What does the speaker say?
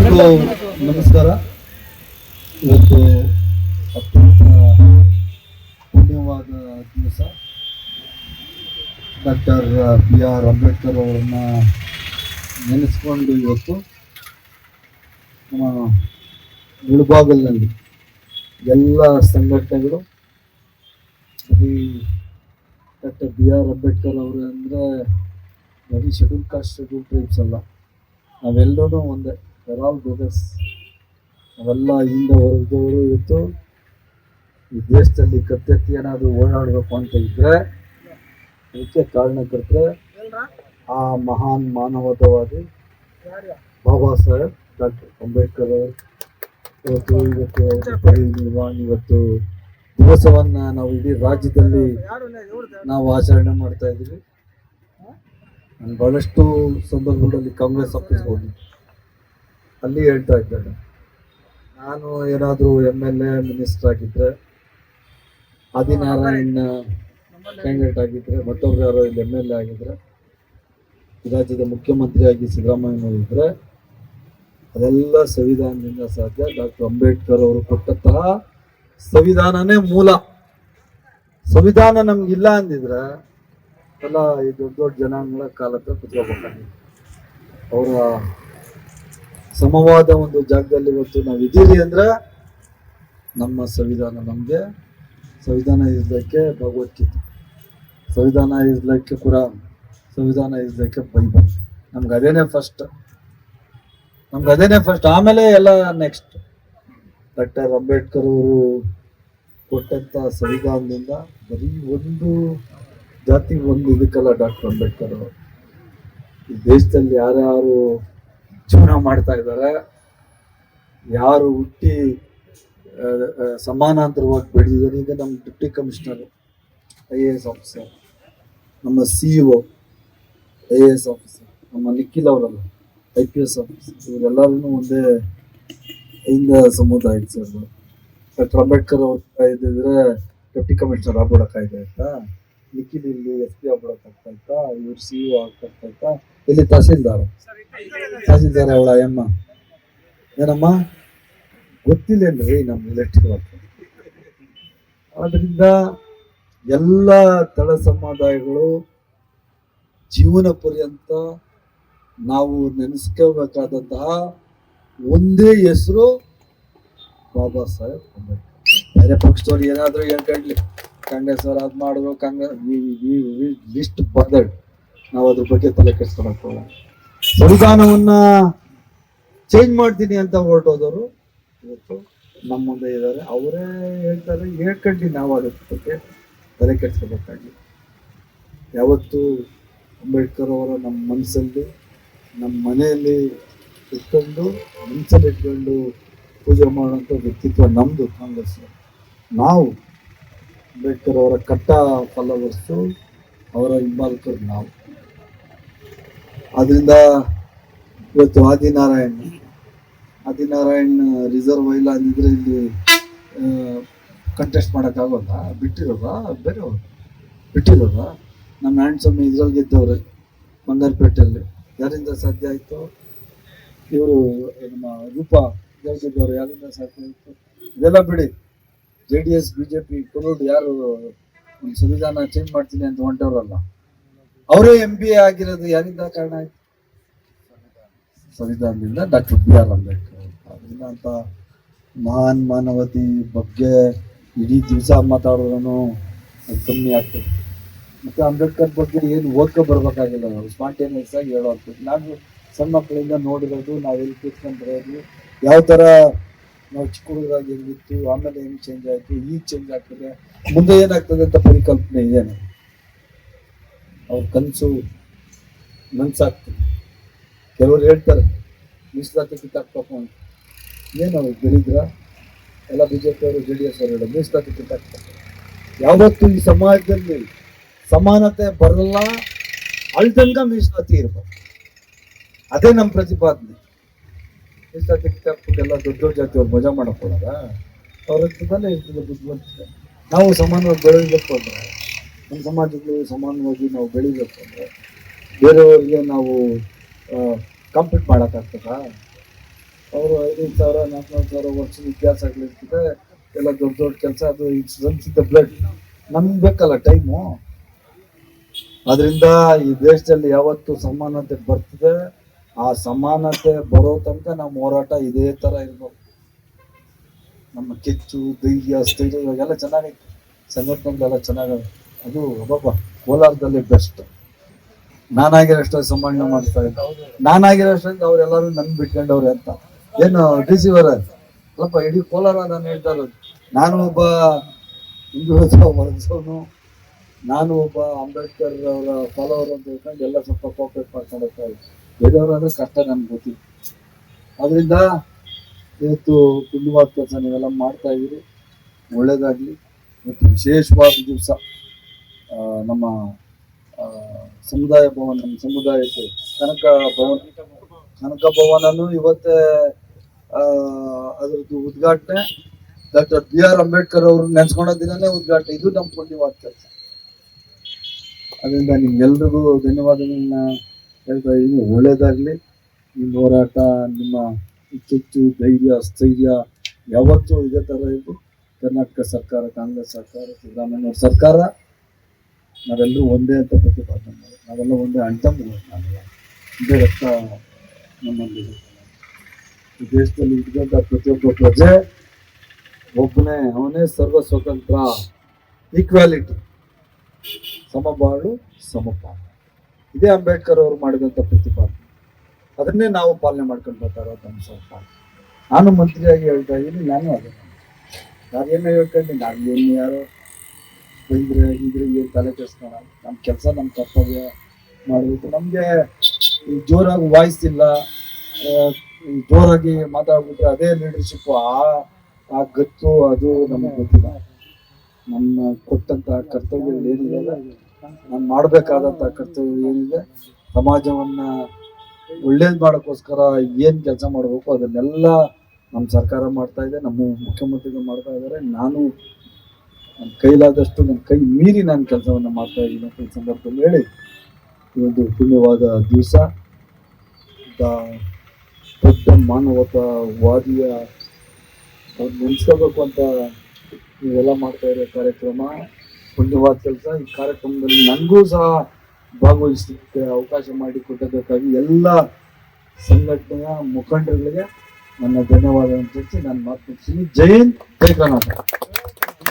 ಎಲ್ರಿಗೂ ನಮಸ್ಕಾರ. ಇವತ್ತು ಅತ್ಯಂತ ಪುಣ್ಯವಾದ ದಿವಸ. ಡಾಕ್ಟರ್ ಬಿ ಆರ್ ಅಂಬೇಡ್ಕರ್ ಅವರನ್ನ ನೆನೆಸ್ಕೊಂಡು ಇವತ್ತು ನಮ್ಮ ಮುಳುಬಾಗಲಿನಲ್ಲಿ ಎಲ್ಲ ಸಂಘಟನೆಗಳು ಡಾಕ್ಟರ್ ಬಿ ಆರ್ ಅಂಬೇಡ್ಕರ್ ಅವರು ಅಂದರೆ ಬರೀ ಶೆಡ್ಯೂಲ್ ಕಾಸ್ಟ್, ಶೆಡ್ಯೂಲ್ ಟ್ರೈಬ್ಸ್ ಅಲ್ಲ. ನಾವೆಲ್ಲರೂ ಒಂದೇ. ಆಲ್ ನಾವೆಲ್ಲ ಹಿಂದೆ ಹೊರದವರು ಇವತ್ತು ಈ ದೇಶದಲ್ಲಿ ಕತ್ತೆತ್ತಿ ಏನಾದರೂ ಓಡಾಡಬೇಕು ಅಂತ ಇದ್ದರೆ ಅದಕ್ಕೆ ಕಾರಣಕರ್ತರೆ ಆ ಮಹಾನ್ ಮಾನವತಾವಾದಿ ಬಾಬಾ ಸಾಹೇಬ್, ಡಾಕ್ಟರ್ ಅಂಬೇಡ್ಕರ್ ಅವರು. ಇವತ್ತು ಇವತ್ತು ಅವರ ಇವತ್ತು ದಿವಸವನ್ನ ನಾವು ಇಡೀ ರಾಜ್ಯದಲ್ಲಿ ನಾವು ಆಚರಣೆ ಮಾಡ್ತಾ ಇದ್ದೀವಿ. ನಾನು ಬಹಳಷ್ಟು ಸಂದರ್ಭಗಳಲ್ಲಿ ಕಾಂಗ್ರೆಸ್ ಆಫೀಸ್ಗೆ ಹೋಗಿ ಅಲ್ಲಿ ಹೇಳ್ತಾ ಇದ್ದೇನೆ. ನಾನು ಏನಾದರೂ ಎಂ ಎಲ್ ಎ ಮಿನಿಸ್ಟರ್ ಆಗಿದ್ದರೆ ಆದಿನಾರಾಯಣ ಕ್ಯಾಂಡಿಡೇಟ್ ಆಗಿದ್ದರೆ ಮತ್ತೊಬ್ರು ಯಾರೋ ಇಲ್ಲಿ ಎಂ ಎಲ್ ಎ ಆಗಿದ್ರೆ ರಾಜ್ಯದ ಮುಖ್ಯಮಂತ್ರಿಯಾಗಿ ಸಿದ್ದರಾಮಯ್ಯ ಇದ್ದರೆ ಅದೆಲ್ಲ ಸಂವಿಧಾನದಿಂದ ಸಾಧ್ಯ. ಡಾಕ್ಟರ್ ಅಂಬೇಡ್ಕರ್ ಅವರು ಕೊಟ್ಟಂತಹ ಸಂವಿಧಾನನೇ ಮೂಲ. ಸಂವಿಧಾನ ನಮ್ಗಿಲ್ಲ ಅಂದಿದ್ರೆ, ಎಲ್ಲ ಈ ದೊಡ್ಡ ದೊಡ್ಡ ಜನಾಂಗಗಳ ಕಾಲತ್ರ ಕುತ್ಕೋಬೇಕಾಗಿ ಅವರ ಸಮವಾದ ಒಂದು ಜಾಗದಲ್ಲಿ ಇವತ್ತು ನಾವು ಇದ್ದೀರಿ ಅಂದ್ರೆ ನಮ್ಮ ಸಂವಿಧಾನ ನಮಗೆ, ಸಂವಿಧಾನ ಇಸ್ಲಕ್ಕೆ ಭಗವದ್ಗೀತೆ, ಸಂವಿಧಾನ ಇಸ್ಲಕ್ಕೆ ಕುರಾನ್, ಸಂವಿಧಾನ ಇಸ್ಲಕ್ಕೆ ಬೈಬಲ್. ನಮ್ಗೆ ಅದೇನೇ ಫಸ್ಟ್ ನಮ್ಗೆ ಅದೇನೇ ಫಸ್ಟ್ ಆಮೇಲೆ ಎಲ್ಲ ನೆಕ್ಸ್ಟ್ ಡಾಕ್ಟರ್ ಅಂಬೇಡ್ಕರ್ ಅವರು ಕೊಟ್ಟಂತ ಸಂವಿಧಾನದಿಂದ ಬರೀ ಒಂದು ಜಾತಿ, ಒಂದು ಇದಕ್ಕಲ್ಲ ಡಾಕ್ಟರ್ ಅಂಬೇಡ್ಕರ್ ಅವರು. ಈ ದೇಶದಲ್ಲಿ ಯಾರ್ಯಾರು ಜೀವನ ಮಾಡ್ತಾ ಇದ್ದಾರೆ. ಯಾರು ಹುಟ್ಟಿ ಸಮಾನಾಂತರವಾಗಿ ಬೆಳೆದಿದ್ದಾರೆ ಈಗ ನಮ್ಮ deputy commissioner, I A S officer, ನಮ್ಮ C E I A S officer, ನಮ್ಮ ನಿಖಿಲ್ ಅವರಲ್ಲ, ಐ ಪಿ ಎಸ್ ಆಫೀಸರ್ ಇವರೆಲ್ಲರೂ ಒಂದೇ ಹಿಂದ ಸಮುದಾಯ ಸರ್ ಡಾಕ್ಟರ್ ಅಂಬೇಡ್ಕರ್ ಅವ್ರ ಇದ್ದಿದ್ರೆ ಡೆಪ್ಟಿ ಕಮಿಷನರ್ ಆಗ್ಬಿಡಕ್ಕಾಯ್ತಾ ಆಯ್ತಾ? ನಿಖಿಲ್ ಇಲ್ಲಿ ಎಸ್ ಪಿ ಆಗ್ಬಿಡಕ್ಕೆ ಇತ್ತಾ? ಇವ್ರು ಸಿ ಇ ಆಗ್ತಾ ಇಲ್ಲಿ ತಹಸೀಲ್ದಾರ್. ತಹಸೀಲ್ದಾರ್ ಅವಳ ಯಮ್ಮ ಏನಮ್ಮ? ಗೊತ್ತಿಲ್ಲೇನ್ರಿ ನಮ್ಮ ವರ್ಕ್ ಆದ್ರಿಂದ ಎಲ್ಲ ತಳ ಸಮುದಾಯಗಳು ಜೀವನ ಪರ್ಯಂತ ನಾವು ನೆನೆಸ್ಕೋಬೇಕಾದಂತಹ ಒಂದೇ ಹೆಸರು ಬಾಬಾ ಸಾಹೇಬ್ ಅಂಬೇಡ್ಕರ್. ಬೇರೆ ಪಕ್ಷದವ್ರು ಏನಾದರೂ ಹೇಳ್ಕೊಂಡ್ಲಿ ಕಾಂಗ್ರೆಸ್ ಅವ್ರು ಅದು ಮಾಡಿದ್ರು, ಕಾಂಗ್ರೆಸ್ ಲಿಸ್ಟ್ ಬಂದ್ ನಾವು ಅದ್ರ ಬಗ್ಗೆ ತಲೆ ಕೆಡಿಸ್ಕೊಳಕ್ ಸಂವಿಧಾನವನ್ನ ಚೇಂಜ್ ಮಾಡ್ತೀನಿ ಅಂತ ಹೊರಟೋದವರು. ಇವತ್ತು ನಮ್ಮ ಮುಂದೆ ಇದ್ದಾರೆ. ಅವರೇ ಹೇಳ್ತಾರೆ ಹೇಳ್ಕೊಂಡ್ವಿ ನಾವು ಅದ್ರ ಬಗ್ಗೆ ತಲೆ ಕೆಡ್ಸ್ಕೋಬೇಕಾಗಿ. ಯಾವತ್ತು ಅಂಬೇಡ್ಕರ್ ಅವರ ನಮ್ಮ ಮನಸ್ಸಲ್ಲಿ, ನಮ್ಮ ಮನೆಯಲ್ಲಿ ಇಟ್ಕೊಂಡು ಮನಸ್ಸಲ್ಲಿ ಇಟ್ಕೊಂಡು ಪೂಜೆ ಮಾಡುವಂಥ ವ್ಯಕ್ತಿತ್ವ ನಮ್ಮದು ಕಾಂಗ್ರೆಸ್. ನಾವು ಅಂಬೇಡ್ಕರ್ ಅವರ ಕಟ್ಟ ಫಲವಸ್ತು ಅವರ ಹಿಂಬಾಲಕರು ನಾವು. ಆದ್ರಿಂದ ಇವತ್ತು ಆದಿನಾರಾಯಣ್. ಆದಿನಾರಾಯಣ್ ರಿಸರ್ವ್ ಇಲ್ಲ ಅಂದಿದ್ರೆ ಇಲ್ಲಿ ಕಂಟೆಸ್ಟ್ ಮಾಡೋಕ್ಕಾಗೋಲ್ಲ. ಬಿಟ್ಟಿರೋದ? ಬೇರೆಯವ್ರು. ಬಿಟ್ಟಿರೋದ? ನಮ್ಮ ಹ್ಯಾಂಡ್ಸಮ್ ಇದ್ರಲ್ಲಿ ಗೆದ್ದವ್ರೆ, ಬಂಗಾರಪೇಟೆಯಲ್ಲಿ. ಯಾರಿಂದ ಸಾಧ್ಯ ಆಯಿತು? ಇವರು, ನಮ್ಮ ರೂಪ ಗೆಲ್ಸಿದ್ದವರು ಯಾರಿಂದ ಸಾಧ್ಯ ಆಯಿತು? ಇದೆಲ್ಲ ಬಿಡಿ. J D S B J P ಕೊಡೋದು ಯಾರು? ಸಂವಿಧಾನ ಚೇಂಜ್ ಮಾಡ್ತೀನಿ ಅಂತ ಹೊಂಟವ್ರಲ್ಲ. ಅವರೇ ಎಂ ಬಿ ಎ ಆಗಿರೋದು ಯಾರಿಂದ ಕಾರಣ ಆಯ್ತು? ಸಂವಿಧಾನದಿಂದ ಡಾಕ್ಟರ್ ಬಿ ಆರ್ ಅಂಬೇಡ್ಕರ್. ಅಂತ ಮಹಾನ್ ಮಾನವತಿ ಬಗ್ಗೆ ಇಡೀ ದಿವಸ ಮಾತಾಡೋದನ್ನು ಕಮ್ಮಿ ಆಗ್ತದೆ. ಮತ್ತೆ ಅಂಬೇಡ್ಕರ್ ಬಗ್ಗೆ ಏನು ಓದ್ಕೊ ಬರ್ಬೇಕಾಗಿಲ್ಲ ನಾವು. ಸ್ಪಾಂಟೇನಿಯಸ್ ಆಗಿ ಹೇಳೋದು. ನಾವು ಸಣ್ಣ ಮಕ್ಕಳಿಂದ ನೋಡಿರೋದು ನಾವೆಲ್ಲಿ ಕೂತ್ಕೊಂಡು ಬರೋದು ಯಾವ ಥರ ನಾವು ಚಿಕ್ಕ ಹುಡುಗರಾಗಿ ಹೆಂಗಿತ್ತು, ಆಮೇಲೆ ಹೆಂಗ್ ಚೇಂಜ್ ಆಯ್ತು, ಈಗ ಚೇಂಜ್ ಆಗ್ತದೆ, ಮುಂದೆ ಏನಾಗ್ತದೆ ಅಂತ ಪರಿಕಲ್ಪನೆ ಇದೆ. ಅವ್ರ ಕನಸು ನನ್ಸಾಗ್ತದೆ ಕೆಲವರು ಹೇಳ್ತಾರೆ ಮೀಸಲಾತಿ ಕಿತ್ತಾಕ್ಬೇಕು ಅಂತ. ಏನು ಅವ್ರು ಬೆಳಿದ್ರ? ಎಲ್ಲ ಬಿ ಜೆ ಪಿ ಅವರು ಜೆ ಡಿ ಎಸ್ ಅವರು ಹೇಳೋದು ಮೀಸಲಾತಿ ಕಿತ್ತಾಕ್ಬೇಕು. ಯಾವತ್ತು ಈ ಸಮಾಜದಲ್ಲಿ ಸಮಾನತೆ ಬರಲ್ಲ, ಅಳ್ದಂಗ ಮೀಸಲಾತಿ ಇರ್ಬೇಕು. ಅದೇ ನಮ್ಮ ಪ್ರತಿಪಾದನೆ. ಮೀಸಲಾತಿ ಕಿತ್ತಾಕ್ಬಿಟ್ಟು ಎಲ್ಲ ದೊಡ್ಡ ದೊಡ್ಡ ಜಾತಿಯವ್ರು ಮಜಾ ಮಾಡಕ್ ಹೋದಾಗ ಅವ್ರ ಹತ್ರದಲ್ಲೇ ಇರ್ತದೆ ಬುದ್ಧಿವಂತಿಕೆ. ನಾವು ಸಮಾನವಾಗಿ ಬೆಳಿಬೇಕು ಅಂದ್ರೆ. ನಮ್ಮ ಸಮಾಜದಲ್ಲಿ ಸಮಾನವಾಗಿ ನಾವು ಬೆಳಿಬೇಕು ಅಂದರೆ ಬೇರೆಯವ್ರಿಗೆ ನಾವು ಕಂಪ್ಲೀಟ್ ಮಾಡೋಕ್ಕಾಗ್ತದಾ? ಅವರು ಐದೈದು ಸಾವಿರ ನಾಲ್ಕುನೂರು ಸಾವಿರ ವರ್ಷದ ಇತಿಹಾಸಗಳಿರ್ತದೆ ಎಲ್ಲ ದೊಡ್ಡ ದೊಡ್ಡ ಕೆಲಸ ಅದು ಇಟ್ಸ್ ರನ್ಸ್ ಬ್ಲಡ್ ನಮ್ಗೆ ಬೇಕಲ್ಲ ಟೈಮು? ಅದರಿಂದ ಈ ದೇಶದಲ್ಲಿ ಯಾವತ್ತು ಸಮಾನತೆ ಬರ್ತದೆ. ಆ ಸಮಾನತೆ ಬರೋ ತನಕ ನಮ್ಮ ಹೋರಾಟ ಇದೇ ಥರ ಇರ್ಬೇಕು. ನಮ್ಮ ಕೆಚ್ಚು, ಧೈರ್ಯ ಸ್ಥೈರ್ಯ ಇವಾಗೆಲ್ಲ ಚೆನ್ನಾಗೈತೆ. ಸಂಘಟನೆಗಳೆಲ್ಲ ಚೆನ್ನಾಗವೆ. ಅದು ಒಬ್ಬ ಕೋಲಾರದಲ್ಲಿ ಬೆಸ್ಟ್ ನಾನಾಗಿರೋಷ್ಟೇ ಸಂಭಾಷಣೆ ಮಾಡ್ತಾ ಇದ್ದೆ. ನಾನಾಗಿರೋಷ್ಟೊಂದು ಅವರೆಲ್ಲರೂ ನನ್ ಬಿಟ್ಕೊಂಡವ್ರೆ ಅಂತ. ಏನು ಡಿ ಸಿ ಅವರ? ಅಲ್ಲಪ್ಪ, ಇಡೀ ಕೋಲಾರ ನಾನು ಹೇಳ್ತಾ ಇರೋದು. ನಾನು ಒಬ್ಬ ಹಿಂದುಳಿದ ವರ್ಗಸವನು ನಾನು ಒಬ್ಬ ಅಂಬೇಡ್ಕರ್ ಅವರ ಫಾಲೋವರ್ ಅಂತ ಹೇಳ್ಕೊಂಡು ಎಲ್ಲ ಸ್ವಲ್ಪ ಕೋಪರೇಟ್ ಮಾಡ್ಕೊಂಡು ಹೋಗ್ತಾ ಇದ್ದೆ. ಬೇರೆಯವರು ಅಂದ್ರೆ ಕಷ್ಟ ನನ್ಗೆ ಗೊತ್ತಿಲ್ಲ. ಅದರಿಂದ ಇವತ್ತು ಪುಣ್ಯವಾದ ಕೆಲಸ ನೀವೆಲ್ಲ ಮಾಡ್ತಾ ಇದ್ದೀರಿ. ಒಳ್ಳೇದಾಗಲಿ. ಮತ್ತು ವಿಶೇಷವಾದ ದಿವಸ. ನಮ್ಮ ಸಮುದಾಯ ಭವನ, ನಮ್ಮ ಸಮುದಾಯಕ್ಕೆ ಕನಕ ಭವನ, ಕನಕ ಭವನನು ಇವತ್ತೇ ಅದ್ರದ್ದು ಉದ್ಘಾಟನೆ ಡಾಕ್ಟರ್ ಬಿ ಆರ್ ಅಂಬೇಡ್ಕರ್ ಅವರು ನೆನ್ಸ್ಕೊಂಡ ದಿನನೇ ಉದ್ಘಾಟನೆ. ಇದು ನಮ್ಮ ಪುಣ್ಯವಾದ ಕೆಲಸ. ಅದರಿಂದ ನಿಮ್ಗೆಲ್ರಿಗೂ ಧನ್ಯವಾದಗಳನ್ನ ಹೇಳ್ತಾ ಇದ್ದೀನಿ. ಒಳ್ಳೇದಾಗಲಿ. ನಿಮ್ಮ ಹೋರಾಟ, ನಿಮ್ಮ ಇಚ್ಚೆಚ್ಚು, ಧೈರ್ಯ, ಸ್ಥೈರ್ಯ ಯಾವತ್ತೂ ಇದೇ ಥರ ಇದ್ದು ಕರ್ನಾಟಕ ಸರ್ಕಾರ, ಕಾಂಗ್ರೆಸ್ ಸರ್ಕಾರ, ಸಿದ್ದರಾಮಯ್ಯ ಸರ್ಕಾರ ನಾವೆಲ್ಲರೂ ಒಂದೇ ಅಂತ ಪ್ರತಿಪಾದನೆ ಮಾಡಿ ನಾವೆಲ್ಲ ಒಂದೇ ಅಣ್ತಂಬರು ನಾವೆಲ್ಲ. ಇದೇ ರಕ್ತ ನಮ್ಮಲ್ಲಿ ಈ ದೇಶದಲ್ಲಿ ಇದ್ದಂಥ ಪ್ರತಿಯೊಬ್ಬ ಪ್ರಜೆ, ಒಬ್ಬನೇ, ಅವನೇ ಸರ್ವ ಸ್ವತಂತ್ರ ಈಕ್ವಾಲಿಟಿ ಸಮಬಾಳು, ಸಮಪಾಲ. ಇದೇ ಅಂಬೇಡ್ಕರ್ ಅವರು ಮಾಡಿದಂಥ ಪ್ರತಿಪಾದನೆ. ಅದನ್ನೇ ನಾವು ಪಾಲನೆ ಮಾಡ್ಕೊಂಡು ಬರ್ತಾ ಇರೋದು ನಮ್ಮ ಸರ್ಕಾರ. ನಾನು ಮಂತ್ರಿಯಾಗಿ ಹೇಳ್ತಾ ಇದ್ದೀನಿ, ನಾನು ಅದೇ. ನಾವೇನು ಹೇಳ್ಕೊಂಡು ನಾನು ಏನು ಯಾರೋ ಇದ್ರೆ ಏನು ತಲೆ ಕೆಡಿಸ್ಕೋಣ ನಮ್ಮ ಕೆಲಸ ನಮ್ಮ ಕರ್ತವ್ಯ ಮಾಡಬೇಕು. ನಮಗೆ ಜೋರಾಗಿ ವಾಯ್ಸ್ ಇಲ್ಲ. ಜೋರಾಗಿ ಮಾತಾಡ್ಬಿಟ್ರೆ ಅದೇ ಲೀಡರ್ಶಿಪ್ ಆ ಆ ಗತ್ತು ಅದು ನಮಗೆ ಗೊತ್ತಿಲ್ಲ. ನಮ್ಮ ಕೊಟ್ಟಂತ ಕರ್ತವ್ಯ ಏನಿದೆ ನಾನು ಮಾಡಬೇಕಾದಂಥ ಕರ್ತವ್ಯ ಏನಿದೆ, ಸಮಾಜವನ್ನ ಒಳ್ಳೇದು ಮಾಡೋಕ್ಕೋಸ್ಕರ ಏನು ಕೆಲಸ ಮಾಡಬೇಕು ಅದನ್ನೆಲ್ಲ ನಮ್ಮ ಸರ್ಕಾರ ಮಾಡ್ತಾ ಇದೆ, ನಮ್ಮ ಮುಖ್ಯಮಂತ್ರಿಗಳು ಮಾಡ್ತಾ ಇದ್ದಾರೆ. ನಾನು ನನ್ನ ಕೈಲಾದಷ್ಟು ನನ್ನ ಕೈ ಮೀರಿ ನಾನು ಕೆಲಸವನ್ನು ಮಾಡ್ತಾ ಇದ್ದೀನಿ ಅಂತ ಈ ಸಂದರ್ಭದಲ್ಲಿ ಹೇಳಿ. ಈ ಒಂದು ಪುಣ್ಯವಾದ ದಿವಸ ದೊಡ್ಡ ಮಾನವತಾವಾದಿಯ ನೆನೆಸ್ಕೋಬೇಕು ಅಂತ ನೀವೆಲ್ಲ ಮಾಡ್ತಾ ಇರೋ ಕಾರ್ಯಕ್ರಮ, ಪುಣ್ಯವಾದ ಕೆಲಸ. ಈ ಕಾರ್ಯಕ್ರಮದಲ್ಲಿ ನನಗೂ ಸಹ ಭಾಗವಹಿಸಲಿಕ್ಕೆ ಅವಕಾಶ ಮಾಡಿಕೊಟ್ಟದಕ್ಕಾಗಿ ಎಲ್ಲ ಸಂಘಟನೆಯ ಮುಖಂಡರುಗಳಿಗೆ ನನ್ನ ಧನ್ಯವಾದ ತಿಳಿಸಿ ನಾನು ಮಾತಾಡ್ತೀನಿ ಮುಗಿಸ್ತೀನಿ. ಜೈ